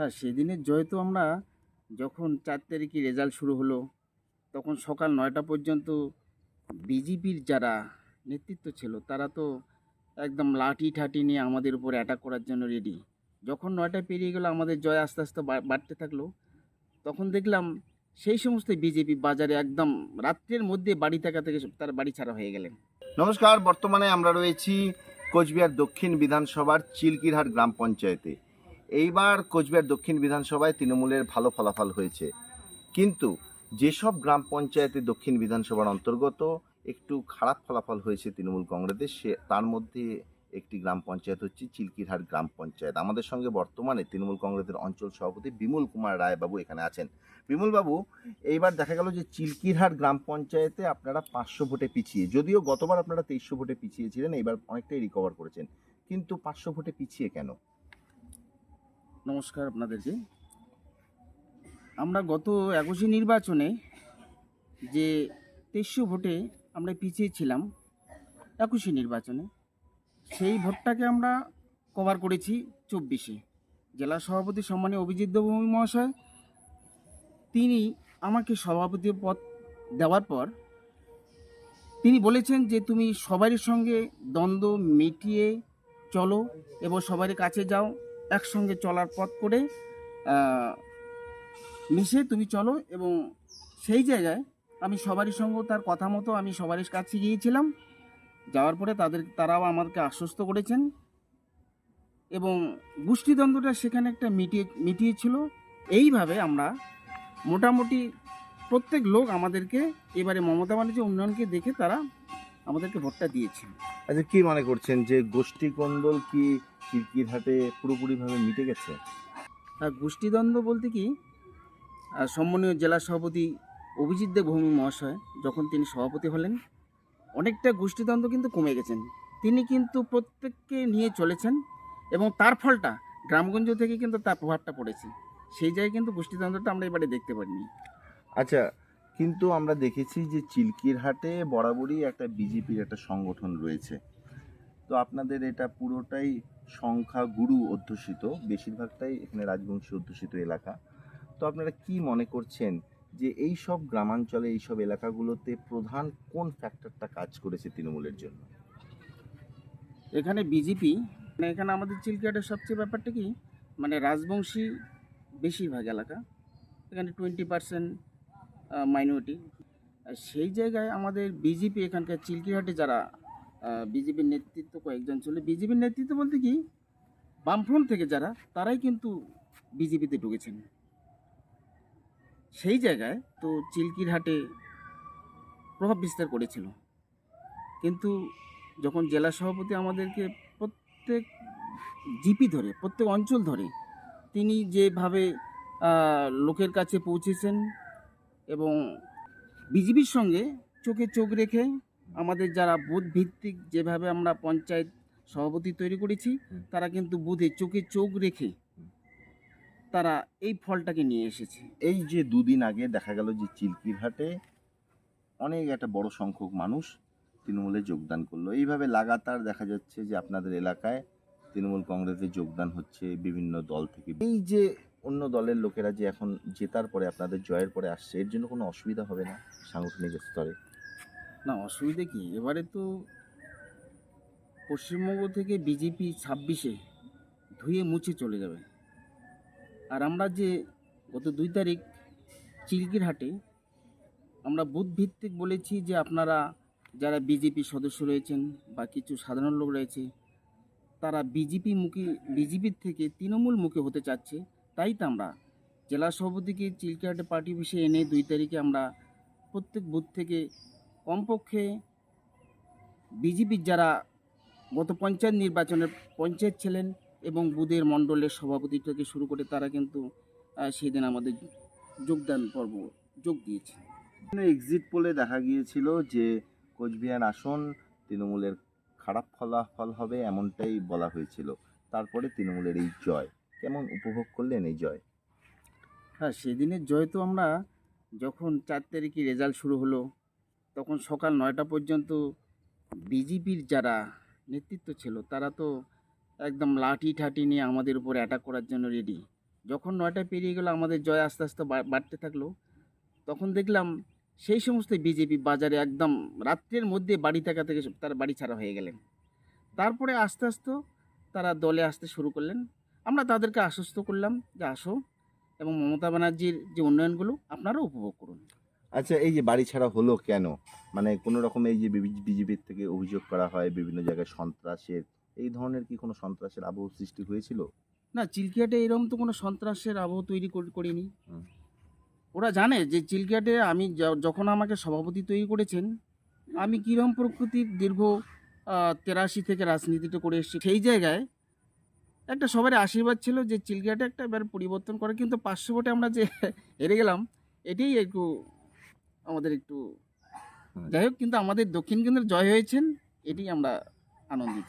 হ্যাঁ সেদিনের জয় তো আমরা যখন চার তারিখে রেজাল্ট শুরু হলো, তখন সকাল নয়টা পর্যন্ত বিজেপির যারা নেতৃত্ব ছিল, তারা তো একদম লাঠি ঠাঠি নিয়ে আমাদের উপর অ্যাটাক করার জন্য রেডি যখন নয়টা পেরিয়ে গেলো, আমাদের জয় আস্তে আস্তে বাড়তে থাকল, তখন দেখলাম সেই সমস্ত বিজেপি বাজারে একদম রাত্রের মধ্যে বাড়ি থাকা থেকে তার বাড়ি ছাড়া হয়ে গেলেন। নমস্কার, বর্তমানে আমরা রয়েছি কোচবিহার দক্ষিণ বিধানসভার চিলকিরহাট গ্রাম পঞ্চায়েতে। এইবার কোচবিহার দক্ষিণ বিধানসভায় তৃণমূলের ভালো ফলাফল হয়েছে। কিন্তু যেসব গ্রাম পঞ্চায়েতে দক্ষিণ বিধানসভার অন্তর্গত একটু খারাপ ফলাফল হয়েছে তৃণমূল কংগ্রেসের, সে তার মধ্যে একটি গ্রাম পঞ্চায়েত হচ্ছে চিলকিরহাট গ্রাম পঞ্চায়েত। আমাদের সঙ্গে বর্তমানে তৃণমূল কংগ্রেসের অঞ্চল সভাপতি বিমল কুমার রায়বাবু এখানে আছেন। বিমল বাবু এইবার দেখা গেল যে চিলকিরহাট গ্রাম পঞ্চায়েতে আপনারা পাঁচশো ভোটে পিছিয়ে, যদিও গতবার আপনারা তেইশশো ভোটে পিছিয়ে ছিলেন এইবার অনেকটাই রিকভার করেছেন। কিন্তু পাঁচশো ভোটে পিছিয়ে কেন? নমস্কার আপনাদেরকে। আমরা গত একুশে নির্বাচনে যে তেইশশো ভোটে আমরা পিছিয়ে ছিলাম একুশে নির্বাচনে, সেই ভোটটাকে আমরা কভার করেছি চব্বিশে। জেলা সভাপতি সম্মানীয় অভিজিৎ দেবভূমি মহাশয়, তিনি আমাকে সভাপতি পদ দেওয়ার পর তিনি বলেছেন যে তুমি সবারই সঙ্গে দ্বন্দ্ব মিটিয়ে চলো এবং সবারই কাছে যাও একসঙ্গে চলার পথ করে মিশে তুমি চলো এবং সেই জায়গায় আমি সবারই সঙ্গে, তার কথা মতো আমি সবারই কাছে গিয়েছিলাম। যাওয়ার পরে তাদের, তারাও আমাকে আশ্বস্ত করেছেন এবং গোষ্ঠীদ্বন্দ্বটা সেখানে একটা মিটিয়ে, মিটিয়েছিল। এইভাবে আমরা মোটামুটি প্রত্যেক লোক আমাদেরকে, এবারে মমতা ব্যানার্জি উন্নয়নকে দেখে তারা আমাদেরকে ভোটটা দিয়েছিল। আচ্ছা কি মনে করছেন যে গোষ্ঠী কন্দল কি চিলকিরহাটে পুরোপুরিভাবে মিটে গেছে। আর গোষ্ঠীদ্বন্দ্ব বলতে কি? সম্মানীয় জেলা সভাপতি অভিজিৎ দেব ভৌমি মহাশয় যখন তিনি সভাপতি হলেন অনেকটা গোষ্ঠীদ্বন্দ্ব কিন্তু কমে গেছেন। তিনি কিন্তু প্রত্যেককে নিয়ে চলেছেন এবং তার ফলটা গ্রামগঞ্জ থেকে কিন্তু তার প্রভাবটা পড়েছে। সেই জায়গায় কিন্তু গোষ্ঠীদ্বন্দ্বটা আমরা এবারে দেখতে পারিনি। আচ্ছা কিন্তু আমরা দেখেছি যে চিলকিরহাটে বরাবরই একটা বিজেপির একটা সংগঠন রয়েছে। তো আপনাদের এটা পুরোটাই সংখ্যা গুরু অধ্যুষিত, বেশিরভাগটাই এখানে রাজবংশী অধ্যুষিত এলাকা। তো আপনারা কি মনে করছেন যে এই সব গ্রামাঞ্চলে, এই সব এলাকাগুলোতে প্রধান কোন ফ্যাক্টরটা কাজ করেছে তৃণমূলের জন্য? এখানে বিজেপি মানে এখানে আমাদের চিলকাটের সবচেয়ে ব্যাপারটা কি মানে রাজবংশী বেশিরভাগ এলাকা, এখানে টোয়েন্টি পার্সেন্ট মাইনরিটি সেই জায়গায় আমাদের বিজেপি এখানকার চিলকিহাটে যারা বিজেপির নেতৃত্ব কয়েকজন ছিল। বিজেপির নেতৃত্ব বলতে কি, বামফ্রন্ট থেকে যারা, তারাই কিন্তু বিজেপিতে ঢুকেছেন। সেই জায়গায় তো চিলকিরহাটে প্রভাব বিস্তার করেছিল। কিন্তু যখন জেলা সভাপতি আমাদেরকে প্রত্যেক জিপি ধরে, প্রত্যেক অঞ্চল ধরে, তিনি যেভাবে লোকের কাছে পৌঁছেছেন এবং বিজেপির সঙ্গে চোখে চোখ রেখে আমাদের যারা বুথ ভিত্তিক যেভাবে আমরা পঞ্চায়েত সভাপতি তৈরি করেছি তারা কিন্তু বুধে চোখে চোখ রেখে তারা এই ফলটাকে নিয়ে এসেছে। এই যে দুদিন আগে দেখা গেল যে চিলকিরহাটে অনেক একটা বড় সংখ্যক মানুষ তৃণমূলে যোগদান করল। এইভাবে লাগাতার দেখা যাচ্ছে যে আপনাদের এলাকায় তৃণমূল কংগ্রেসে যোগদান হচ্ছে বিভিন্ন দল থেকে। এই যে অন্য দলের লোকেরা যে এখন জেতার পরে আপনাদের জয়ের পরে আসছে এর জন্য কোনো অসুবিধা হবে না সাংগঠনিক স্তরে? না, অসুবিধে কি? এবারে তো পশ্চিমবঙ্গ থেকে বিজেপি ছাব্বিশে ধুয়ে মুছে চলে যাবে। আর আমরা যে গত দুই তারিখ চিলকিরহাটে আমরা বুথ ভিত্তিক বলেছি যে আপনারা যারা বিজেপি সদস্য রয়েছেন বা কিছু সাধারণ লোক রয়েছে, তারা বিজেপি মুখী, বিজেপির থেকে তৃণমূল মুখে হতে চাচ্ছে। তাই তো আমরা জেলা সভাপতিকে চিলকিরহাটে পার্টি অফিসে এনে দুই তারিখে আমরা প্রত্যেক বুথ থেকে কমপক্ষে বিজেপির যারা গত পঞ্চায়েত নির্বাচনের পঞ্চায়েত ছিলেন এবং বুধের মণ্ডলের সভাপতি থেকে শুরু করে তারা কিন্তু সেদিন আমাদের যোগদান পর্ব যোগ দিয়েছে এক্সিট পোলে দেখা গিয়েছিল যে কোচবিহার আসন তৃণমূলের খারাপ ফলাফল হবে এমনটাই বলা হয়েছিল। তারপরে তৃণমূলের এই জয় কেমন উপভোগ করলেন এই জয়? হ্যাঁ সেদিনের জয় তো আমরা যখন চার তারিখে রেজাল্ট শুরু হলো তখন সকাল নয়টা পর্যন্ত বিজেপির যারা নেতৃত্ব ছিল, তারা তো একদম লাঠি ঠাঠি নিয়ে আমাদের উপর অ্যাটাক করার জন্য রেডি যখন নয়টা পেরিয়ে গেল, আমাদের জয় আস্তে আস্তে বাড়তে থাকল। তখন দেখলাম সেই সমস্ত বিজেপি বাজারে একদম রাত্রের মধ্যে বাড়ি থাকা থেকে তার বাড়ি ছাড়া হয়ে গেলেন। তারপরে আস্তে আস্তে তারা দলে আসতে শুরু করলেন। আমরা তাদেরকে আশ্বস্ত করলাম যে আসো এবং মমতা ব্যানার্জির যে উন্নয়নগুলো আপনারা উপভোগ করুন। আচ্ছা এই যে বাড়ি ছাড়া হলো কেন? মানে কোনো রকম এই যে বিজেপির থেকে অভিযোগ করা হয় বিভিন্ন জায়গায় সন্ত্রাসের এই ধরনের কি কোনো সন্ত্রাসের আবহ সৃষ্টি হয়েছিল? না চিলকিয়াটে এরকম তো কোনো সন্ত্রাসের আবহ তৈরি করিনি। ওরা জানে যে চিলকিয়াটে আমি যখন আমাকে সভাপতি তৈরি করেছেন আমি কীরকম প্রকৃতির দীর্ঘ তেরাশি থেকে রাজনীতিটা করে এসেছি। সেই জায়গায় একটা সবার আশীর্বাদ ছিল যে চিলকিয়াটে একটা এবার পরিবর্তন করে কিন্তু পাঁচশো ভোটে আমরা যে হেরে গেলাম এটাই একটু আমাদের একটু যাই হোক কিন্তু আমাদের দক্ষিণ কেন্দ্রের জয় হয়েছেন এটি আমরা আনন্দিত।